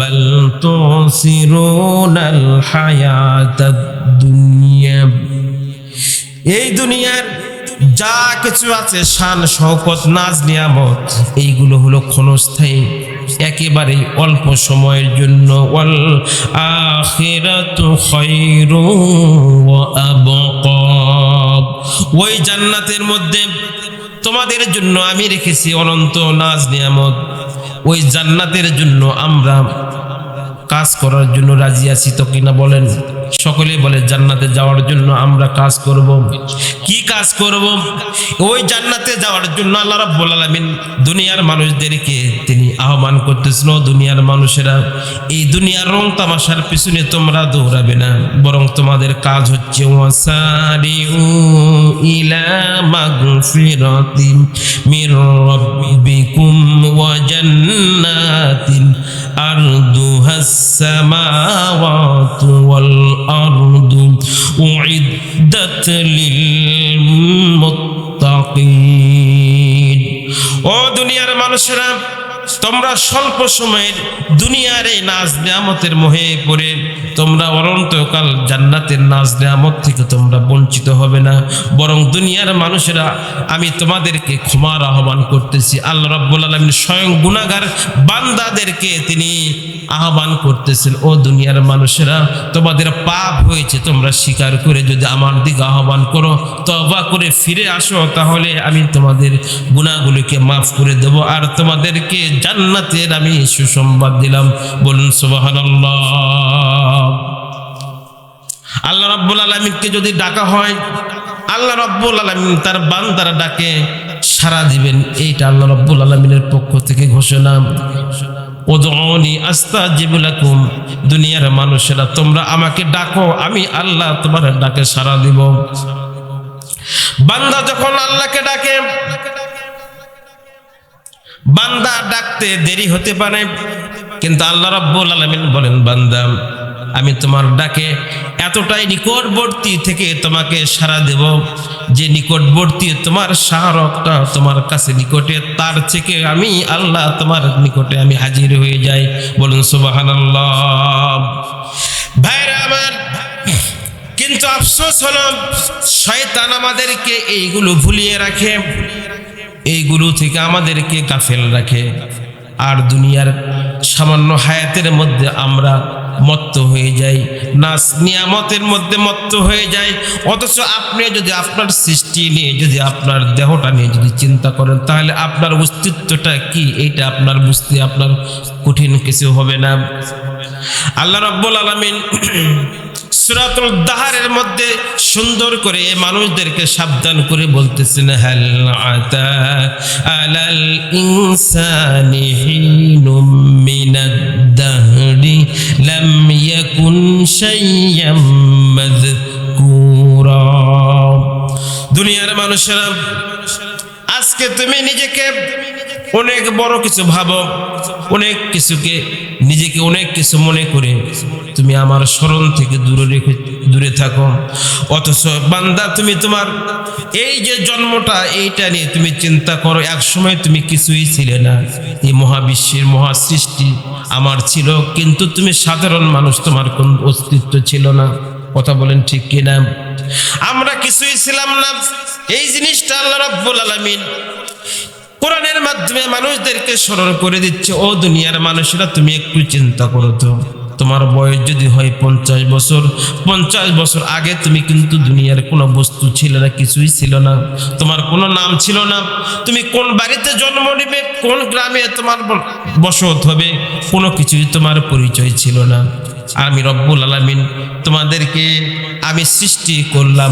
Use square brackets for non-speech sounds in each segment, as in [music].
بل تؤثرون الحياة الدنيا এই দুনিয়ার যা কিছু আছে শান শওকত নাজ নিয়ামত এইগুলো হলো ক্ষণস্থায়ী একেবারে অল্প সময়ের জন্য ওয়াল আখিরাতু খায়রু ওয়া আবকা ওই জান্নাতের মধ্যে তোমাদের জন্য আমি রেখেছি অনন্ত নাজ নিয়ামত ওই জান্নাতের জন্য আমরা কাজ করার জন্য রাজি আছি তো কিনা বলেন? সকলে বলে, জান্নাতে যাওয়ার জন্য আমরা কাজ করব। কি কাজ করব? ওই জান্নাতে যাওয়ার জন্য আল্লাহ রাব্বুল আলামিন দুনিয়ার মানুষদেরকে তিনি আহ্বান করতেছেন দুনিয়ার মানুষেরা, এই দুনিয়ার রং তামাশার পিছনে তোমরা দৌড়াবে না, বরং তোমাদের কাজ হচ্ছে, ওয়াসারিউ ইলা মাগফিরাতিন মির রাব্বিকুম ওয়া জান্নাতিন আরদুহাস আরদু উইদ্দাত লিল মুত্তাকিন ও দুনিয়ার মানুষেরা, তোমরা স্বল্প সময়ের দুনিয়ার এই নাজ নিয়ামতের মোহে পড়ে, তোমরা অনন্তকাল জান্নাতের নাজ নিয়ামত থেকে তোমরা বঞ্চিত হবে না। বরং দুনিয়ার মানুষেরা, আমি তোমাদেরকে ক্ষমার আহ্বান করতেছি। আল্লাহ রাব্বুল আলামিন স্বয়ং গুনাহগার বান্দাদেরকে তিনি আহ্বান করতেছেন, ও দুনিয়ার মানুষেরা, তোমাদের পাপ হয়েছে, তোমরা স্বীকার করে যদি আমার দিকে আহ্বান করো তবা করে ফিরে আসো, তাহলে আমি তোমাদের গুণাগুলিকে মাফ করে দেব আর তোমাদেরকে জান্নাতের আমি সুসংবাদ দিলাম। বলুন, সুবহানাল্লাহ। আল্লাহ রাব্বুল আলামিনকে যদি ডাকা হয়, আল্লাহ রব্বুল আলামিন তার বান্দারা ডাকে সারা দিবেন। এইটা আল্লাহ রাব্বুল আলামিনের পক্ষ থেকে ঘোষণা। ওদনি আস্তা জিবুলাকুম দুনিয়ার মানুষেরা, তোমরা আমাকে ডাকো, আমি আল্লাহ তোমার ডাকে সারা দিব। বান্দা যখন আল্লাহকে ডাকে, বান্দা ডাকতে দেরি হতে পারে, কিন্তু আল্লাহ রাব্বুল আলামিন বলেন, বান্দা, আমি তোমার ডাকে এতটাই নিকটবর্তী থেকে তোমাকে সাড়া দেব যে নিকটবর্তী তোমার শাহরকটা তোমার কাছে নিকটে, তার থেকে আমি আল্লাহ তোমার নিকটে আমি হাজির হয়ে যাই। বলুন, সুবহানাল্লাহ। ভাইরা আমার, কিন্তু আফসোস হলো, শয়তান আমাদেরকে এইগুলো ভুলিয়ে রাখে, এইগুলো থেকে আমাদেরকে গাফেল রাখে। আর দুনিয়ার সামান্য হায়াতের মধ্যে আমরা মত্ত হয়ে যাই নাস নিয়ামতের মধ্যে মত্ত হয়ে যায়। অথচ আপনি যদি আপনার সৃষ্টি নিয়ে যদি আপনার দেহটা নিয়ে যদি চিন্তা করেন, তাহলে আপনার অস্তিত্বটা কি? এইটা আপনার বুঝতে আপনার কঠিন কিছু হবে না। আল্লাহ রাব্বুল আলামিন [clears throat] সুরাতুল দাহারের মধ্যে সুন্দর করে মানুষদেরকে সাবধান করে বলতেছেন, হাল আতা আলাল ইনসানি শাইয়াম মাযকুরা। দুনিয়ার মানুষেরা, আজকে তুমি নিজেকে অনেক বড় কিছু ভাবো, অনেক কিছুকে নিজেকে অনেক কিছু মনে করে তুমি আমার স্মরণ থেকে দূরে রেখে, দূরে থাকো। অথচ বান্দা, তুমি তোমার এই যে জন্মটা, এইটা নিয়ে তুমি চিন্তা করো এক সময় তুমি কিছুই ছিলে না। এই মহাবিশ্বের মহাসৃষ্টি আমার ছিল, কিন্তু তুমি সাধারণ মানুষ, তোমার কোন অস্তিত্ব ছিল না। কথা বলেন ঠিক কিনা? আমরা কিছুই ছিলাম না। এই জিনিসটা আল্লাহ রাব্বুল আলামিন কোরআনের মাধ্যমে মানুষদেরকে স্মরণ করে দিচ্ছে, ও দুনিয়ার মানুষরা, তুমি একটু চিন্তা করো তো। তোমার বয়স যদি হয় পঞ্চাশ বছর পঞ্চাশ বছর আগে তুমি কিন্তু দুনিয়ার কোনো বস্তু ছিল না, কিছুই ছিল না। তোমার কোনো নাম ছিল না। তুমি কোন বাড়িতে জন্ম নেবে, কোন গ্রামে তোমার বসত হবে, কোনো কিছুই তোমার পরিচয় ছিল না। আমি রব্বুল আলামিন তোমাদেরকে আমি সৃষ্টি করলাম।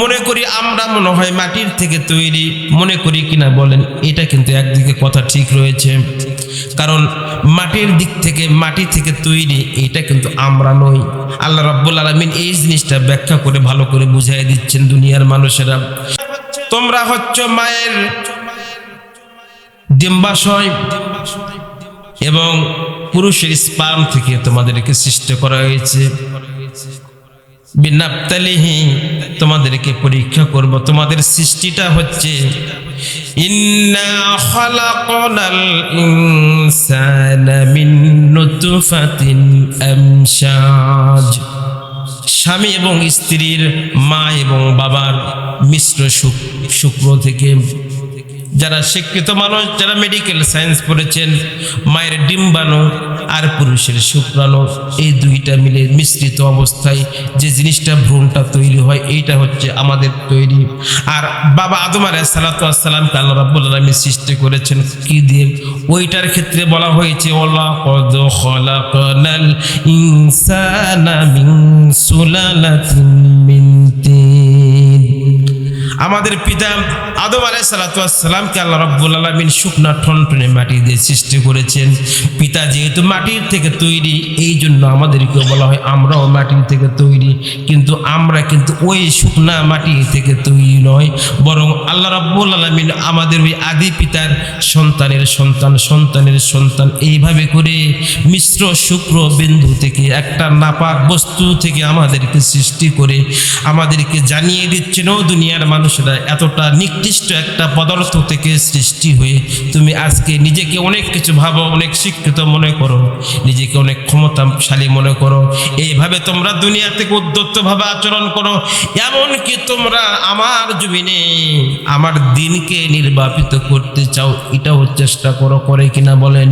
মনে করি আমরা মনে হয় মাটির থেকে তৈরি। মনে করি কিনা বলেন, এটা কিন্তু একদিকে কথা ঠিক রয়েছে। কারণ মাটির দিক থেকে, মাটি থেকে তৈরি, এটা কিন্তু আমরা নই। আল্লাহ রাব্বুল আলামিন এই জিনিসটা ব্যাখ্যা করে ভালো করে বুঝাই দিচ্ছেন দুনিয়ার মানুষেরা। তোমরা হচ্ছ মায়ের ডিম্বাশয় এবং পুরুষের স্পাম থেকে তোমাদেরকে সৃষ্টি করা হয়েছে। বিনাপ্তালিহি, তোমাদেরকে পরীক্ষা করব। তোমাদের সৃষ্টিটা হচ্ছে স্বামী এবং স্ত্রীর মা এবং বাবার মিশ্র শুক্র থেকে যারা শিক্ষিত মানুষ, যারা মেডিকেল সায়েন্স পড়েছেন, মায়ের ডিম্বাণু আর পুরুষের শুক্রাণু এই দুইটা মিলে মিশ্রিত অবস্থায় যে জিনিসটা ভ্রূণটা তৈরি হয়, এইটা হচ্ছে আমাদের তৈরি। আর বাবা আদম আলাহ সালাতামকে আল্লাহ রাব্বুল আলামিন সৃষ্টি করেছেন কি দিয়ে? ওইটার ক্ষেত্রে বলা হয়েছে, ওয়ালাকাদ খলাকনাল ইনসানা মিন সুলালাতিন মিন তিন। আমাদের পিতা আদম আলাই সালাতামকে আল্লাহ রব্বুল আলমিন শুকনা ঠনঠনে মাটি দিয়ে সৃষ্টি করেছেন। পিতা যেহেতু মাটির থেকে তৈরি এই জন্য আমাদেরকে বলা হয় আমরাও মাটির থেকে তৈরি। কিন্তু আমরা কিন্তু ওই শুকনা মাটি থেকে তৈরি নয়, বরং আল্লাহ রব্বুল আলমিন আমাদের ওই আদি পিতার সন্তানের সন্তান সন্তানের সন্তান, এইভাবে করে মিশ্র শুক্র বিন্দু থেকে একটা নাপাক বস্তু থেকে আমাদেরকে সৃষ্টি করে, আমাদেরকে জানিয়ে দিচ্ছেন, ও দুনিয়ার মানুষেরা এতটা নিকৃষ্ট একটা পদার্থ থেকে সৃষ্টি হয়ে তুমি আজকে নিজেকে অনেক কিছু ভাবো, অনেক শিক্ষিত মনে করো, নিজেকে অনেক ক্ষমতাশালী মনে করো। এইভাবে তোমরা দুনিয়া থেকে উদ্যত্তভাবে আচরণ করো, এমনকি তোমরা আমার জমিনে আমার দিনকে নির্বাপিত করতে চাও, এটাও চেষ্টা করো, করে কিনা বলেন।